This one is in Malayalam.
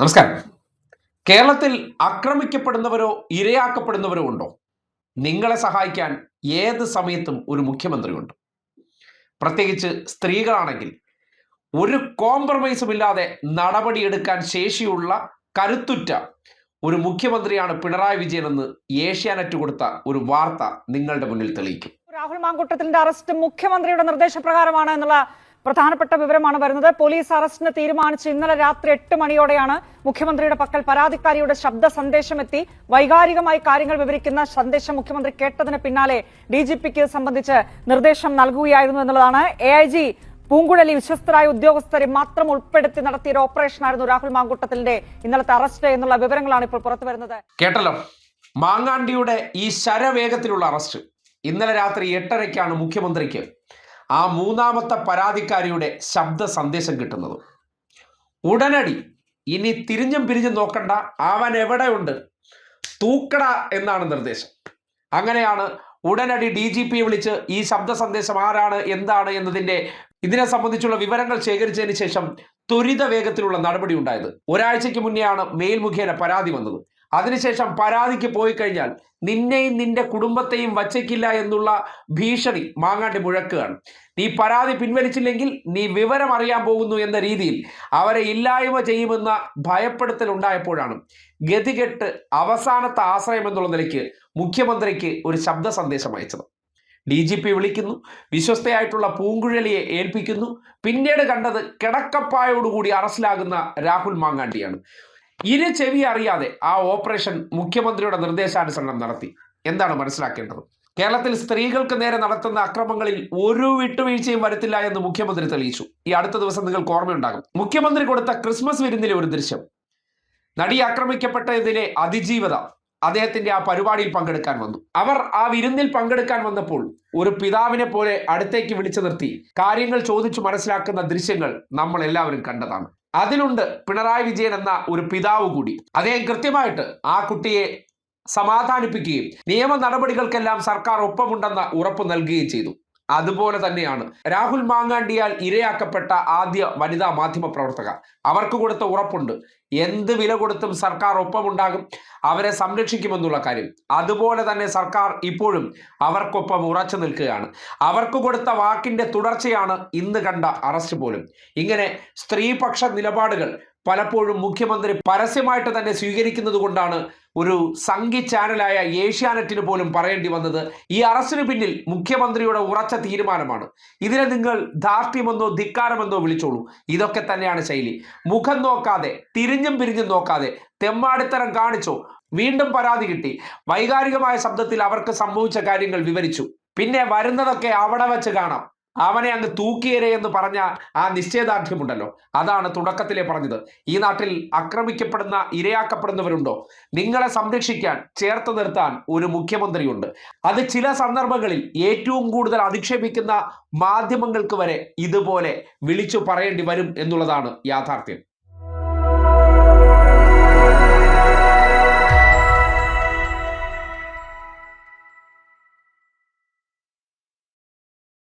നമസ്കാരം. കേരളത്തിൽ ആക്രമിക്കപ്പെടുന്നവരോ ഇരയാക്കപ്പെടുന്നവരോ ഉണ്ടോ? നിങ്ങളെ സഹായിക്കാൻ ഏത് സമയത്തും ഒരു മുഖ്യമന്ത്രിയുണ്ട് പ്രത്യേകിച്ച് സ്ത്രീകളാണെങ്കിൽ ഒരു കോംപ്രമൈസും ഇല്ലാതെ നടപടിയെടുക്കാൻ ശേഷിയുള്ള കരുത്തുറ്റ ഒരു മുഖ്യമന്ത്രിയാണ് പിണറായി വിജയൻ എന്ന് ഏഷ്യാനെറ്റ് കൊടുത്ത ഒരു വാർത്ത നിങ്ങളുടെ മുന്നിൽ തെളിയിക്കും. രാഹുൽ മാങ്കൂട്ടത്തിന്റെ അറസ്റ്റ് മുഖ്യമന്ത്രിയുടെ നിർദ്ദേശപ്രകാരമാണ് എന്നുള്ള പ്രധാനപ്പെട്ട വിവരമാണ് വരുന്നത്. പോലീസ് അറസ്റ്റിന് തീരുമാനിച്ച് ഇന്നലെ രാത്രി എട്ട് മണിയോടെയാണ് മുഖ്യമന്ത്രിയുടെ പക്കൽ പരാതിക്കാരിയുടെ ശബ്ദ സന്ദേശം എത്തി വൈകാരികമായി കാര്യങ്ങൾ വിവരിക്കുന്ന സന്ദേശം മുഖ്യമന്ത്രി കേട്ടതിന് പിന്നാലെ ഡിജിപിക്ക് സംബന്ധിച്ച് നിർദ്ദേശം നൽകുകയായിരുന്നു എന്നുള്ളതാണ്. എ ഐ ജി പൂങ്കുഴലി വിശ്വസ്തരായ ഉദ്യോഗസ്ഥരെ മാത്രം ഉൾപ്പെടുത്തി നടത്തിയ ഒരു ഓപ്പറേഷനായിരുന്നു രാഹുൽ മാങ്കൂട്ടത്തിന്റെ ഇന്നലത്തെ അറസ്റ്റ് എന്നുള്ള വിവരങ്ങളാണ് ഇപ്പോൾ പുറത്തു വരുന്നത്. കേട്ടല്ലോ. മാങ്ങാണ്ടിയുടെ ഈ ശരവേഗത്തിലുള്ള അറസ്റ്റ് ഇന്നലെ രാത്രി എട്ടരയ്ക്കാണ് മുഖ്യമന്ത്രിക്ക് ആ മൂന്നാമത്തെ പരാതിക്കാരിയുടെ ശബ്ദ സന്ദേശം കിട്ടുന്നത്. ഉടനടി ഇനി തിരിഞ്ഞും പിരിഞ്ഞും നോക്കണ്ട. അവൻ എവിടെയുണ്ട്? തൂക്കട എന്നാണ് നിർദ്ദേശം. അങ്ങനെയാണ് ഉടനടി ഡി ജി പിയെ വിളിച്ച് ഈ ശബ്ദ സന്ദേശം ആരാണ് എന്താണ് എന്നതിന്റെ ഇതിനെ സംബന്ധിച്ചുള്ള വിവരങ്ങൾ ശേഖരിച്ചതിന് ശേഷം ത്വരിത വേഗത്തിലുള്ള നടപടി ഉണ്ടായത്. ഒരാഴ്ചയ്ക്ക് മുന്നെയാണ് മെയിൽ മുഖേന പരാതി വന്നത്. അതിനുശേഷം പരാതിക്ക് പോയി കഴിഞ്ഞാൽ നിന്നെയും നിന്റെ കുടുംബത്തെയും വച്ചേക്കില്ല എന്നുള്ള ഭീഷണി മാങ്ങാട്ടി മുഴക്കുകയാണ്. നീ പരാതി പിൻവലിച്ചില്ലെങ്കിൽ നീ വിവരം അറിയാൻ പോകുന്നു എന്ന രീതിയിൽ അവരെ ഇല്ലായ്മ ചെയ്യുമെന്ന ഭയപ്പെടുത്തൽ ഉണ്ടായപ്പോഴാണ് ഗതികെട്ട് അവസാനത്തെ ആശ്രയം എന്നുള്ള നിലയ്ക്ക് മുഖ്യമന്ത്രിക്ക് ഒരു ശബ്ദ സന്ദേശം അയച്ചത്. ഡി ജി പി വിളിക്കുന്നു വിശ്വസ്തയായിട്ടുള്ള പൂങ്കുഴലിയെ ഏൽപ്പിക്കുന്നു. പിന്നീട് കണ്ടത് കിടക്കപ്പായോടുകൂടി അറസ്റ്റിലാകുന്ന രാഹുൽ മാങ്ങാണ്ടിയാണ്. ഇരു ചെവി അറിയാതെ ആ ഓപ്പറേഷൻ മുഖ്യമന്ത്രിയുടെ നിർദ്ദേശാനുസരണം നടത്തി. എന്താണ് മനസ്സിലാക്കേണ്ടത്? കേരളത്തിൽ സ്ത്രീകൾക്ക് നേരെ നടത്തുന്ന അക്രമങ്ങളിൽ ഒരു വിട്ടുവീഴ്ചയും വരുത്തില്ല എന്ന് മുഖ്യമന്ത്രി തെളിയിച്ചു. ഈ അടുത്ത ദിവസം നിങ്ങൾക്ക് ഓർമ്മയുണ്ടാകും. മുഖ്യമന്ത്രി കൊടുത്ത ക്രിസ്മസ് വിരുന്നിലെ ഒരു ദൃശ്യം. നടി ആക്രമിക്കപ്പെട്ടതിലെ അതിജീവത അദ്ദേഹത്തിന്റെ ആ പരിപാടിയിൽ പങ്കെടുക്കാൻ വന്നു. അവർ ആ വിരുന്നിൽ പങ്കെടുക്കാൻ വന്നപ്പോൾ ഒരു പിതാവിനെ പോലെ അടുത്തേക്ക് വിളിച്ചു നിർത്തി. കാര്യങ്ങൾ ചോദിച്ചു മനസ്സിലാക്കുന്ന ദൃശ്യങ്ങൾ നമ്മൾ എല്ലാവരും കണ്ടതാണ്. അതിലുണ്ട് പിണറായി വിജയൻ എന്ന ഒരു പിതാവ് കൂടി. അദ്ദേഹം കൃത്യമായിട്ട് ആ കുട്ടിയെ സമാധാനിപ്പിക്കുകയും നിയമ നടപടികൾക്കെല്ലാം സർക്കാർ ഒപ്പമുണ്ടെന്ന ഉറപ്പ് നൽകുകയും ചെയ്തു. അതുപോലെ തന്നെയാണ്. രാഹുൽ മാങ്ങാണ്ടിയാൽ ഇരയാക്കപ്പെട്ട ആദ്യ വനിതാ മാധ്യമ പ്രവർത്തക അവർക്ക് കൊടുത്ത ഉറപ്പുണ്ട്. എന്ത് വില കൊടുത്തും സർക്കാർ ഒപ്പമുണ്ടാകും. അവരെ സംരക്ഷിക്കുമെന്നുള്ള കാര്യം. അതുപോലെ തന്നെ സർക്കാർ ഇപ്പോഴും അവർക്കൊപ്പം ഉറച്ചു നിൽക്കുകയാണ്. അവർക്ക് കൊടുത്ത വാക്കിന്റെ തുടർച്ചയാണ് ഇന്ന് കണ്ട അറസ്റ്റ് പോലും. ഇങ്ങനെ സ്ത്രീപക്ഷ നിലപാടുകൾ പലപ്പോഴും മുഖ്യമന്ത്രി പരസ്യമായിട്ട് തന്നെ സ്വീകരിക്കുന്നത് കൊണ്ടാണ് ഒരു സംഘി ചാനലായ ഏഷ്യാനെറ്റിന് പോലും പറയേണ്ടി വന്നത്. ഈ അറസ്റ്റിന് പിന്നിൽ മുഖ്യമന്ത്രിയുടെ ഉറച്ച തീരുമാനമാണ്. ഇതിനെ നിങ്ങൾ ധാർഷ്ട്യമെന്നോ ധിക്കാരമെന്നോ വിളിച്ചോളൂ. ഇതൊക്കെ തന്നെയാണ് ശൈലി. മുഖം നോക്കാതെ തിരിഞ്ഞും പിരിഞ്ഞും നോക്കാതെ തെമ്മാടിത്തരം കാണിച്ചോ വീണ്ടും പരാതി കിട്ടി. വൈകാരികമായ ശബ്ദത്തിൽ അവർക്ക് സംഭവിച്ച കാര്യങ്ങൾ വിവരിച്ചു. പിന്നെ വരുന്നതൊക്കെ അവിടെ വെച്ച് കാണാം. അവനെ അങ്ങ് തൂക്കിയരെ എന്ന് പറഞ്ഞ ആ നിശ്ചയദാർഢ്യമുണ്ടല്ലോ. അതാണ് തുടക്കത്തിലെ പറഞ്ഞത്. ഈ നാട്ടിൽ ആക്രമിക്കപ്പെടുന്ന ഇരയാക്കപ്പെടുന്നവരുണ്ടോ? നിങ്ങളെ സംരക്ഷിക്കാൻ ചേർത്ത് നിർത്താൻ ഒരു മുഖ്യമന്ത്രിയുണ്ട്. അത് ചില സന്ദർഭങ്ങളിൽ ഏറ്റവും കൂടുതൽ അധിക്ഷേപിക്കുന്ന മാധ്യമങ്ങൾക്ക് വരെ ഇതുപോലെ വിളിച്ചു പറയേണ്ടി വരും എന്നുള്ളതാണ് യാഥാർത്ഥ്യം.